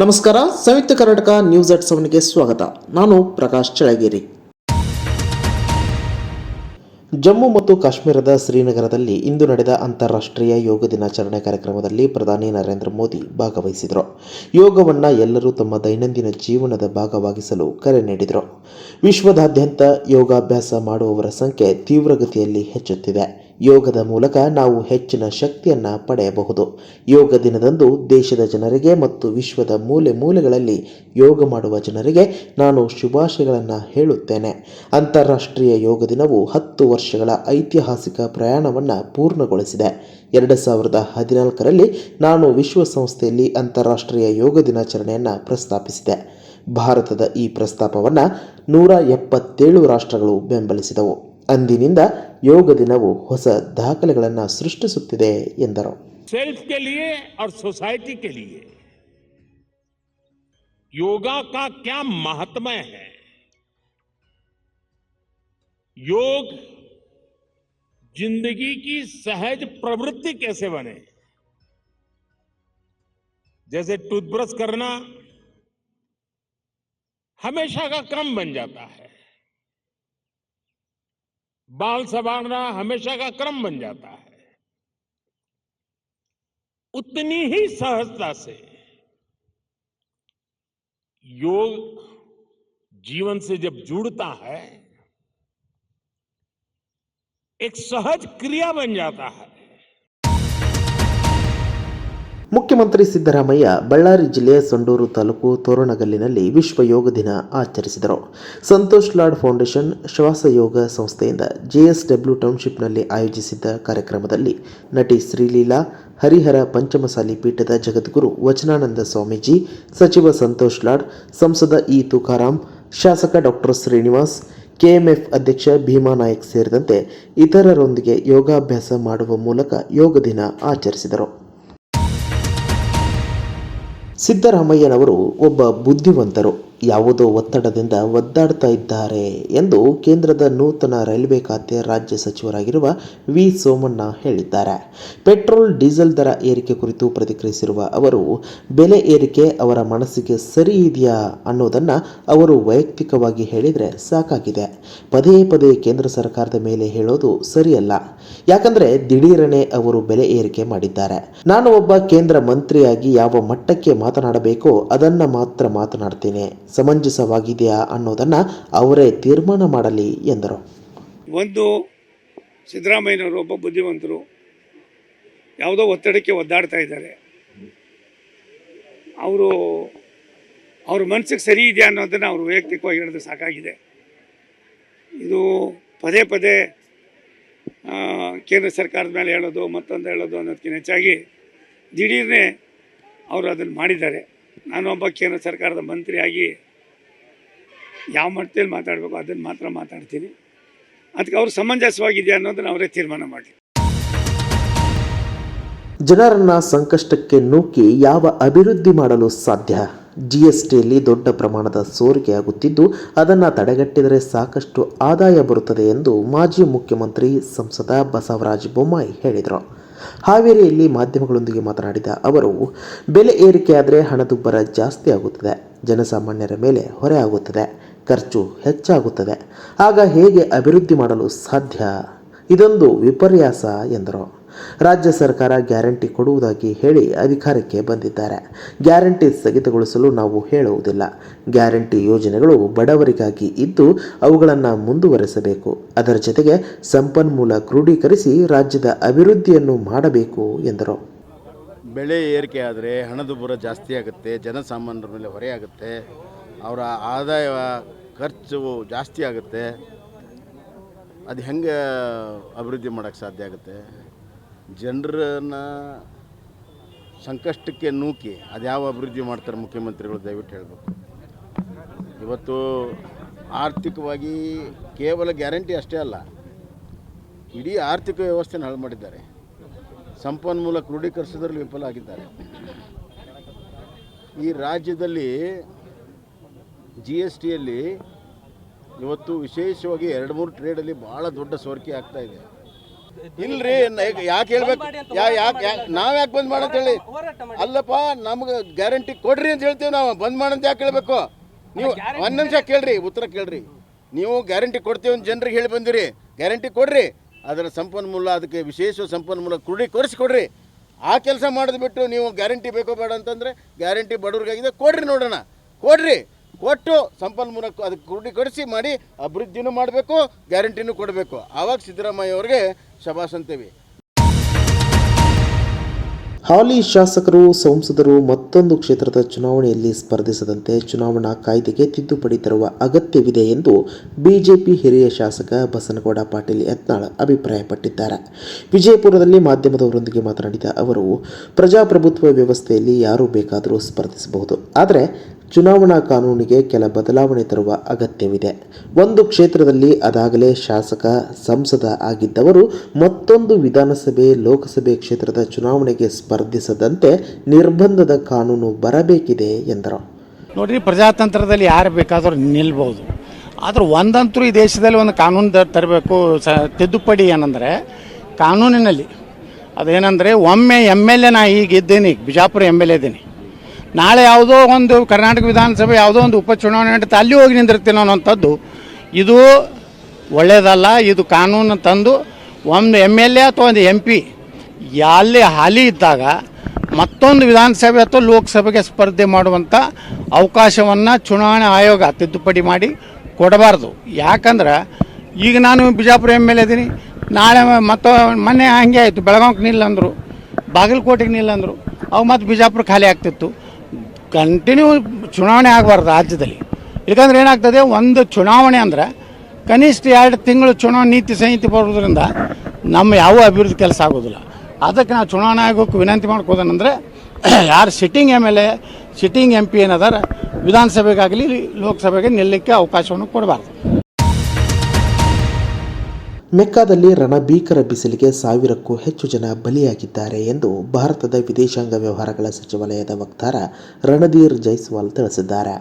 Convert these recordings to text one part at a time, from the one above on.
ನಮಸ್ಕಾರ, Samyukta Karnataka news at ಸೆವೆನ್ಗೆ ಸ್ವಾಗತ. ನಾನು ಪ್ರಕಾಶ್ ಚಳಗಿರಿ ಜಮ್ಮು ಮತ್ತು ಕಾಶ್ಮೀರದ ಶ್ರೀನಗರದಲ್ಲಿ ಇಂದು ನಡೆದ ಅಂತಾರಾಷ್ಟ್ರೀಯ ಯೋಗ ದಿನಾಚರಣೆ ಕಾರ್ಯಕ್ರಮದಲ್ಲಿ ಪ್ರಧಾನಿ ನರೇಂದ್ರ ಮೋದಿ ಭಾಗವಹಿಸಿದರು. ಯೋಗವನ್ನು ಎಲ್ಲರೂ ತಮ್ಮ ದೈನಂದಿನ ಜೀವನದ ಭಾಗವಾಗಿಸಲು ಕರೆ ನೀಡಿದರು. ವಿಶ್ವದಾದ್ಯಂತ ಯೋಗಾಭ್ಯಾಸ ಮಾಡುವವರ ಸಂಖ್ಯೆ ತೀವ್ರಗತಿಯಲ್ಲಿ ಹೆಚ್ಚುತ್ತಿದೆ. ಯೋಗದ ಮೂಲಕ ನಾವು ಹೆಚ್ಚಿನ ಶಕ್ತಿಯನ್ನು ಪಡೆಯಬಹುದು. ಯೋಗ ದಿನದಂದು ದೇಶದ ಜನರಿಗೆ ಮತ್ತು ವಿಶ್ವದ ಮೂಲೆ ಮೂಲೆಗಳಲ್ಲಿ ಯೋಗ ಮಾಡುವ ಜನರಿಗೆ ನಾನು ಶುಭಾಶಯಗಳನ್ನು ಹೇಳುತ್ತೇನೆ. ಅಂತಾರಾಷ್ಟ್ರೀಯ ಯೋಗ ದಿನವು ಹತ್ತು ವರ್ಷಗಳ ಐತಿಹಾಸಿಕ ಪ್ರಯಾಣವನ್ನು ಪೂರ್ಣಗೊಳಿಸಿದೆ. ಎರಡು ಸಾವಿರದ ಹದಿನಾಲ್ಕರಲ್ಲಿ ನಾನು ವಿಶ್ವಸಂಸ್ಥೆಯಲ್ಲಿ ಅಂತಾರಾಷ್ಟ್ರೀಯ ಯೋಗ ದಿನಾಚರಣೆಯನ್ನು ಪ್ರಸ್ತಾಪಿಸಿದೆ. ಭಾರತದ ಈ ಪ್ರಸ್ತಾಪವನ್ನು ನೂರ ಎಪ್ಪತ್ತೇಳು ರಾಷ್ಟ್ರಗಳು ಬೆಂಬಲಿಸಿದವು. ಅಂದಿನಿಂದ ಯೋಗ ದಿನವು ಹೊಸ ದಾಖಲೆಗಳನ್ನು ಸೃಷ್ಟಿಸುತ್ತಿದೆ ಎಂದರು सेल्फ के लिए और सोसाइटी के लिए योगा का क्या महात्म्य है योग जिंदगी की सहज प्रवृत्ति कैसे बने जैसे टूथब्रश करना हमेशा का क्रम बन जाता है बाल संवारना हमेशा का क्रम बन जाता है। उतनी ही सहजता से योग जीवन से जब जुड़ता है, एक सहज क्रिया बन जाता है। ಮುಖ್ಯಮಂತ್ರಿ ಸಿದ್ದರಾಮಯ್ಯ ಬಳ್ಳಾರಿ ಜಿಲ್ಲೆಯ ಸಂಡೂರು ತಾಲೂಕು ತೋರಣಗಲ್ಲಿನಲ್ಲಿ ವಿಶ್ವ ಯೋಗ ದಿನ ಆಚರಿಸಿದರು. ಸಂತೋಷ್ ಲಾಡ್ ಫೌಂಡೇಶನ್ ಶ್ವಾಸ ಯೋಗ ಸಂಸ್ಥೆಯಿಂದ ಜೆಎಸ್ಡಬ್ಲ್ಯೂ ಟೌನ್ಶಿಪ್ನಲ್ಲಿ ಆಯೋಜಿಸಿದ್ದ ಕಾರ್ಯಕ್ರಮದಲ್ಲಿ ನಟಿ ಶ್ರೀಲೀಲಾ, ಹರಿಹರ ಪಂಚಮಸಾಲಿ ಪೀಠದ ಜಗದ್ಗುರು ವಚನಾನಂದ ಸ್ವಾಮೀಜಿ, ಸಚಿವ ಸಂತೋಷ್ ಲಾಡ್, ಸಂಸದ ಇ ತುಕಾರಾಂ, ಶಾಸಕ ಡಾಕ್ಟರ್ ಶ್ರೀನಿವಾಸ್, ಕೆಎಂಎಫ್ ಅಧ್ಯಕ್ಷ ಭೀಮಾ ನಾಯಕ್ ಸೇರಿದಂತೆ ಇತರರೊಂದಿಗೆ ಯೋಗಾಭ್ಯಾಸ ಮಾಡುವ ಮೂಲಕ ಯೋಗ ದಿನ ಆಚರಿಸಿದರು. ಸಿದ್ದರಾಮಯ್ಯನವರು ಒಬ್ಬ ಬುದ್ಧಿವಂತರು. ಯಾವುದೋ ಒತ್ತಡದಿಂದ ಒದ್ದಾಡ್ತಾ ಇದ್ದಾರೆ ಎಂದು ಕೇಂದ್ರದ ನೂತನ ರೈಲ್ವೆ ಖಾತೆ ರಾಜ್ಯ ಸಚಿವರಾಗಿರುವ ವಿ ಸೋಮಣ್ಣ ಹೇಳಿದ್ದಾರೆ. ಪೆಟ್ರೋಲ್, ಡೀಸೆಲ್ ದರ ಏರಿಕೆ ಕುರಿತು ಪ್ರತಿಕ್ರಿಯಿಸಿರುವ ಅವರು, ಬೆಲೆ ಏರಿಕೆ ಅವರ ಮನಸ್ಸಿಗೆ ಸರಿ ಇದೆಯಾ ಅನ್ನೋದನ್ನು ಅವರು ವೈಯಕ್ತಿಕವಾಗಿ ಹೇಳಿದರೆ ಸಾಕಾಗಿದೆ. ಪದೇ ಪದೇ ಕೇಂದ್ರ ಸರ್ಕಾರದ ಮೇಲೆ ಹೇಳೋದು ಸರಿಯಲ್ಲ. ಯಾಕಂದರೆ ದಿಢೀರನೆ ಅವರು ಬೆಲೆ ಏರಿಕೆ ಮಾಡಿದ್ದಾರೆ. ನಾನು ಒಬ್ಬ ಕೇಂದ್ರ ಮಂತ್ರಿಯಾಗಿ ಯಾವ ಮಟ್ಟಕ್ಕೆ ಮಾತನಾಡಬೇಕೋ ಅದನ್ನು ಮಾತ್ರ ಮಾತನಾಡ್ತೇನೆ. ಸಮಂಜಸವಾಗಿದೆಯಾ ಅನ್ನೋದನ್ನು ಅವರೇ ತೀರ್ಮಾನ ಮಾಡಲಿ ಎಂದರು. ಒಂದು ಸಿದ್ದರಾಮಯ್ಯನವರು ಒಬ್ಬ ಬುದ್ಧಿವಂತರು, ಯಾವುದೋ ಒತ್ತಡಕ್ಕೆ ಒದ್ದಾಡ್ತಾ ಇದ್ದಾರೆ. ಅವರು ಅವ್ರ ಮನಸ್ಸಿಗೆ ಸರಿ ಇದೆಯಾ ಅನ್ನೋದನ್ನು ಅವರು ವೈಯಕ್ತಿಕವಾಗಿ ಹೇಳಿದ್ರೆ ಸಾಕಾಗಿದೆ. ಇದು ಪದೇ ಪದೇ ಕೇಂದ್ರ ಸರ್ಕಾರದ ಮೇಲೆ ಹೇಳೋದು ಮತ್ತೊಂದು ಹೇಳೋದು ಅನ್ನೋದಕ್ಕಿಂತ ಹೆಚ್ಚಾಗಿ ದಿಢೀರ್ನೆ ಅವರು ಅದನ್ನು ಮಾಡಿದ್ದಾರೆ. ನಾನೊಬ್ಬ ಕೇಂದ್ರ ಸರ್ಕಾರದ ಮಂತ್ರಿಯಾಗಿ ಯಾವ ಮಟ್ಟದಲ್ಲಿ ಮಾತಾಡಬೇಕು, ಅದನ್ನು ಮಾತ್ರ ಮಾತಾಡ್ತೀನಿ. ಅದಕ್ಕೆ ಅವ್ರು ಸಮಂಜಸವಾಗಿದೆಯಾ ಅನ್ನೋದನ್ನು ಅವರೇ ತೀರ್ಮಾನ ಮಾಡಲಿ. ಜನರನ್ನ ಸಂಕಷ್ಟಕ್ಕೆ ನೂಕಿ ಯಾವ ಅಭಿವೃದ್ಧಿ ಮಾಡಲು ಸಾಧ್ಯ? ಜಿಎಸ್ಟಿಯಲ್ಲಿ ದೊಡ್ಡ ಪ್ರಮಾಣದ ಸೋರಿಕೆಯಾಗುತ್ತಿದ್ದು ಅದನ್ನು ತಡೆಗಟ್ಟಿದರೆ ಸಾಕಷ್ಟು ಆದಾಯ ಬರುತ್ತದೆ ಎಂದು ಮಾಜಿ ಮುಖ್ಯಮಂತ್ರಿ ಸಂಸದ ಬಸವರಾಜ ಬೊಮ್ಮಾಯಿ ಹೇಳಿದರು. ಹಾವೇರಿಯಲ್ಲಿ ಮಾಧ್ಯಮಗಳೊಂದಿಗೆ ಮಾತನಾಡಿದ ಅವರು, ಬೆಲೆ ಏರಿಕೆಯಾದರೆ ಹಣದುಬ್ಬರ ಜಾಸ್ತಿ ಆಗುತ್ತದೆ. ಜನಸಾಮಾನ್ಯರ ಮೇಲೆ ಹೊರೆ ಆಗುತ್ತದೆ. ಖರ್ಚು ಹೆಚ್ಚಾಗುತ್ತದೆ. ಆಗ ಹೇಗೆ ಅಭಿವೃದ್ಧಿ ಮಾಡಲು ಸಾಧ್ಯ? ಇದೊಂದು ವಿಪರ್ಯಾಸ ಎಂದರು. ರಾಜ್ಯ ಸರ್ಕಾರ ಗ್ಯಾರಂಟಿ ಕೊಡುವುದಾಗಿ ಹೇಳಿ ಅಧಿಕಾರಕ್ಕೆ ಬಂದಿದ್ದಾರೆ. ಗ್ಯಾರಂಟಿ ಸ್ಥಗಿತಗೊಳಿಸಲು ನಾವು ಹೇಳುವುದಿಲ್ಲ. ಗ್ಯಾರಂಟಿ ಯೋಜನೆಗಳು ಬಡವರಿಗಾಗಿ ಇದ್ದು ಅವುಗಳನ್ನು ಮುಂದುವರೆಸಬೇಕು. ಅದರ ಜೊತೆಗೆ ಸಂಪನ್ಮೂಲ ಕ್ರೋಢೀಕರಿಸಿ ರಾಜ್ಯದ ಅಭಿವೃದ್ಧಿಯನ್ನು ಮಾಡಬೇಕು ಎಂದರು. ಬೆಳೆ ಏರಿಕೆ ಆದರೆ ಹಣದುಬ್ಬರ ಜಾಸ್ತಿ ಆಗುತ್ತೆ, ಜನಸಾಮಾನ್ಯರ ಮೇಲೆ ಹೊರೆ ಅವರ ಆದಾಯ ಖರ್ಚು ಜಾಸ್ತಿ ಆಗುತ್ತೆ. ಅದು ಹೆಂಗೆ ಅಭಿವೃದ್ಧಿ ಮಾಡೋಕ್ಕೆ ಸಾಧ್ಯ ಆಗುತ್ತೆ? ಜನರನ್ನ ಸಂಕಷ್ಟಕ್ಕೆ ನೂಕಿ ಅದ್ಯಾವ ಅಭಿವೃದ್ಧಿ ಮಾಡ್ತಾರೆ ಮುಖ್ಯಮಂತ್ರಿಗಳು ದಯವಿಟ್ಟು ಹೇಳಬೇಕು. ಇವತ್ತು ಆರ್ಥಿಕವಾಗಿ ಕೇವಲ ಗ್ಯಾರಂಟಿ ಅಷ್ಟೇ ಅಲ್ಲ, ಇಡೀ ಆರ್ಥಿಕ ವ್ಯವಸ್ಥೆನ ಹಾಳು ಮಾಡಿದ್ದಾರೆ. ಸಂಪನ್ಮೂಲ ಕ್ರೋಢೀಕರಿಸೋದ್ರಲ್ಲಿ ವಿಫಲ ಆಗಿದ್ದಾರೆ. ಈ ರಾಜ್ಯದಲ್ಲಿ ಜಿ ಎಸ್ ಟಿಯಲ್ಲಿ ಇವತ್ತು ವಿಶೇಷವಾಗಿ ಎರಡು ಮೂರು ಟ್ರೇಡಲ್ಲಿ ಭಾಳ ದೊಡ್ಡ ಸೋರಿಕೆ ಆಗ್ತಾ ಇದೆ. ಇಲ್ರಿ ಯಾಕೆ ಹೇಳ್ಬೇಕು? ಯಾ ಯಾಕೆ ನಾವ್ ಯಾಕೆ ಬಂದ್ ಮಾಡಂತ ಹೇಳಿ? ಅಲ್ಲಪ್ಪ ನಮ್ಗೆ ಗ್ಯಾರಂಟಿ ಕೊಡ್ರಿ ಅಂತ ಹೇಳ್ತೀವಿ ನಾವು. ಬಂದ್ ಮಾಡಂತ ಯಾಕೆ ಹೇಳ್ಬೇಕು? ನೀವು ಒಂದ್ ನಿಮಿಷ ಕೇಳ್ರಿ ಉತ್ತರ ಕೇಳ್ರಿ. ನೀವು ಗ್ಯಾರಂಟಿ ಕೊಡ್ತೀವಿ ಅಂತ ಜನರಿಗೆ ಹೇಳಿ ಬಂದಿರಿ. ಗ್ಯಾರಂಟಿ ಕೊಡ್ರಿ. ಅದರ ಸಂಪನ್ಮೂಲ ಅದಕ್ಕೆ ವಿಶೇಷ ಸಂಪನ್ಮೂಲ ಕ್ರೋಢೀಕರಿಸಿ ಕೊಡ್ರಿ ಆ ಕೆಲಸ ಮಾಡಿದ್ಬಿಟ್ಟು ನೀವು ಗ್ಯಾರಂಟಿ ಬೇಕೋ ಬೇಡ ಅಂತಂದ್ರೆ ಗ್ಯಾರಂಟಿ ಬಡವ್ರಿಗಾಗಿದೆ. ಕೊಡ್ರಿ ನೋಡೋಣ. ಕೊಡ್ರಿ. ಕೊಟ್ಟು ಸಂಪನ್ಮೂಲ ಅದಕ್ಕೆ ಕ್ರೋಢೀಕರಿಸಿ ಮಾಡಿ ಅಭಿವೃದ್ಧಿನೂ ಮಾಡಬೇಕು, ಗ್ಯಾರಂಟಿನೂ ಕೊಡಬೇಕು. ಆವಾಗ ಸಿದ್ದರಾಮಯ್ಯ ಅವರಿಗೆ ಶಬಾಸ್ ಹಾಲಿ ಶಾಸಕರು, ಸಂಸದರು ಮತ್ತೊಂದು ಕ್ಷೇತ್ರದ ಚುನಾವಣೆಯಲ್ಲಿ ಸ್ಪರ್ಧಿಸದಂತೆ ಚುನಾವಣಾ ಕಾಯ್ದೆಗೆ ತಿದ್ದುಪಡಿ ತರುವ ಅಗತ್ಯವಿದೆ ಎಂದು ಬಿಜೆಪಿ ಹಿರಿಯ ಶಾಸಕ ಬಸನಗೌಡ ಪಾಟೀಲ್ ಯತ್ನಾಳ್ ಅಭಿಪ್ರಾಯಪಟ್ಟಿದ್ದಾರೆ. ವಿಜಯಪುರದಲ್ಲಿ ಮಾಧ್ಯಮದವರೊಂದಿಗೆ ಮಾತನಾಡಿದ ಅವರು, ಪ್ರಜಾಪ್ರಭುತ್ವ ವ್ಯವಸ್ಥೆಯಲ್ಲಿ ಯಾರು ಬೇಕಾದರೂ ಸ್ಪರ್ಧಿಸಬಹುದು. ಆದರೆ ಚುನಾವಣಾ ಕಾನೂನಿಗೆ ಕೆಲ ಬದಲಾವಣೆ ತರುವ ಅಗತ್ಯವಿದೆ. ಒಂದು ಕ್ಷೇತ್ರದಲ್ಲಿ ಅದಾಗಲೇ ಶಾಸಕ, ಸಂಸದ ಆಗಿದ್ದವರು ಮತ್ತೊಂದು ವಿಧಾನಸಭೆ, ಲೋಕಸಭೆ ಕ್ಷೇತ್ರದ ಚುನಾವಣೆಗೆ ಸ್ಪರ್ಧಿಸದಂತೆ ನಿರ್ಬಂಧದ ಕಾನೂನು ಬರಬೇಕಿದೆ ಎಂದರು. ನೋಡ್ರಿ, ಪ್ರಜಾತಂತ್ರದಲ್ಲಿ ಯಾರು ಬೇಕಾದರೂ ನಿಲ್ಬೋದು. ಆದ್ರೆ ಒಂದಂತರೂ ಈ ದೇಶದಲ್ಲಿ ಒಂದು ಕಾನೂನು ತರಬೇಕು, ಸ, ತಿದ್ದುಪಡಿ ಏನಂದರೆ, ಕಾನೂನಿನಲ್ಲಿ ಅದೇನಂದರೆ, ಒಮ್ಮೆ ಎಂ ಎಲ್ ಎ ನಾ ಈಗ ಬಿಜಾಪುರ ಎಂ ಎಲ್ ಎ ಇದ್ದೀನಿ. ನಾಳೆ ಯಾವುದೋ ಒಂದು ಕರ್ನಾಟಕ ವಿಧಾನಸಭೆ ಯಾವುದೋ ಒಂದು ಉಪಚುನಾವಣೆ ನಡೆದ ಅಲ್ಲಿ ಹೋಗಿ ನಿಂದಿರ್ತೀನಿ ಅನ್ನೋಂಥದ್ದು ಇದು ಒಳ್ಳೆಯದಲ್ಲ ಇದು ಕಾನೂನು ತಂದು ಒಂದು ಎಂ ಎಲ್ ಎ ಅಥವಾ ಒಂದು ಎಂ ಪಿ ಅಲ್ಲಿ ಹಾಲಿ ಇದ್ದಾಗ ಮತ್ತೊಂದು ವಿಧಾನಸಭೆ ಅಥವಾ ಲೋಕಸಭೆಗೆ ಸ್ಪರ್ಧೆ ಮಾಡುವಂಥ ಅವಕಾಶವನ್ನು ಚುನಾವಣಾ ಆಯೋಗ ತಿದ್ದುಪಡಿ ಮಾಡಿ ಕೊಡಬಾರ್ದು. ಯಾಕಂದ್ರೆ ಈಗ ನಾನು ಬಿಜಾಪುರ ಎಂ ಎಲ್ ಇದ್ದೀನಿ ನಾಳೆ ಮತ್ತು ಮೊನ್ನೆ ಹಂಗೆ ಆಯಿತು. ಬೆಳಗಾವಿಗೆ ನಿಲ್ಲಂದರು. ಬಾಗಲಕೋಟೆಗೆ ನಿಲ್ಲಂದರು. ಅವು ಮತ್ತು ಬಿಜಾಪುರ ಖಾಲಿ ಆಗ್ತಿತ್ತು. ಕಂಟಿನ್ಯೂ ಚುನಾವಣೆ ಆಗಬಾರ್ದು ರಾಜ್ಯದಲ್ಲಿ. ಯಾಕಂದ್ರೆ ಏನಾಗ್ತದೆ, ಒಂದು ಚುನಾವಣೆ ಅಂದ್ರೆ ಕನಿಷ್ಠ ಎರಡು ತಿಂಗಳು ಚುನಾವಣೆ ನೀತಿ ಸಂಹಿತೆ ಬರೋದ್ರಿಂದ ನಮ್ಮ ಯಾವ ಅಭಿವೃದ್ಧಿ ಕೆಲಸ ಆಗೋದಿಲ್ಲ. ಅದಕ್ಕೆ ನಾವು ಚುನಾವಣೆ ಆಗೋಕೆ ವಿನಂತಿ ಮಾಡ್ಕೋದೇನೆಂದರೆ, ಯಾರು sitting M L A sitting M P ಏನದಾರ ವಿಧಾನಸಭೆಗಾಗಲಿ, ಲೋಕಸಭೆಗೆ ನಿಲ್ಲಕ್ಕೆ ಅವಕಾಶವನ್ನು ಕೊಡಬಾರ್ದು. ಮೆಕ್ಕಾದಲ್ಲಿ ರಣಭೀಕರ ಬಿಸಿಲಿಗೆ ಸಾವಿರಕ್ಕೂ ಹೆಚ್ಚು ಜನ ಬಲಿಯಾಗಿದ್ದಾರೆ ಎಂದು ಭಾರತದ ವಿದೇಶಾಂಗ ವ್ಯವಹಾರಗಳ ಸಚಿವಾಲಯದ ವಕ್ತಾರ ರಣಧೀರ್ ಜೈಸ್ವಾಲ್ ತಿಳಿಸಿದ್ದಾರೆ.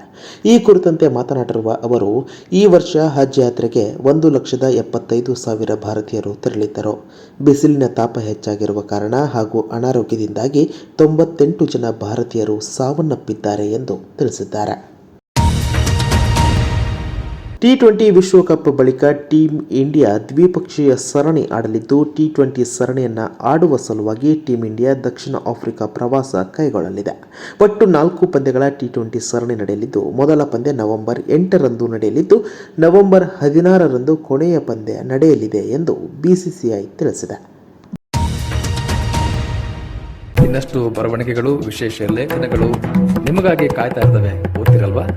ಈ ಕುರಿತಂತೆ ಮಾತನಾಡಿರುವ ಅವರು, ಈ ವರ್ಷ ಹಜ್ ಯಾತ್ರೆಗೆ ಒಂದು ಲಕ್ಷದ ಎಪ್ಪತ್ತೈದು ಸಾವಿರ ಭಾರತೀಯರು ತೆರಳಿದ್ದರು. ಬಿಸಿಲಿನ ತಾಪ ಹೆಚ್ಚಾಗಿರುವ ಕಾರಣ ಹಾಗೂ ಅನಾರೋಗ್ಯದಿಂದಾಗಿ ತೊಂಬತ್ತೆಂಟು ಜನ ಭಾರತೀಯರು ಸಾವನ್ನಪ್ಪಿದ್ದಾರೆ ಎಂದು ತಿಳಿಸಿದ್ದಾರೆ. ಟಿ ಟ್ವೆಂಟಿ ವಿಶ್ವಕಪ್ ಬಳಿಕ ಟೀಂ ಇಂಡಿಯಾ ದ್ವಿಪಕ್ಷೀಯ ಸರಣಿ ಆಡಲಿದ್ದು ಟಿ ಟ್ವೆಂಟಿ ಸರಣಿಯನ್ನು ಆಡುವ ಸಲುವಾಗಿ ಟೀಂ ಇಂಡಿಯಾ ದಕ್ಷಿಣ ಆಫ್ರಿಕಾ ಪ್ರವಾಸ ಕೈಗೊಳ್ಳಲಿದೆ. ಒಟ್ಟು ನಾಲ್ಕು ಪಂದ್ಯಗಳ ಟಿ ಟ್ವೆಂಟಿ ಸರಣಿ ನಡೆಯಲಿದ್ದು, ಮೊದಲ ಪಂದ್ಯ ನವೆಂಬರ್ ಎಂಟರಂದು ನಡೆಯಲಿದ್ದು, ನವೆಂಬರ್ ಹದಿನಾರರಂದು ಕೊನೆಯ ಪಂದ್ಯ ನಡೆಯಲಿದೆ ಎಂದು ಬಿಸಿಸಿಐ ತಿಳಿಸಿದೆ. ಇನ್ನಷ್ಟು ಬರವಣಿಗೆಗಳು, ವಿಶೇಷ ಲೇಖನಗಳು ನಿಮಗಾಗಿ ಕಾಯ್ತಾ ಇರ್ತವೆ. ಓದ್ತಿರಲ್ವಾ?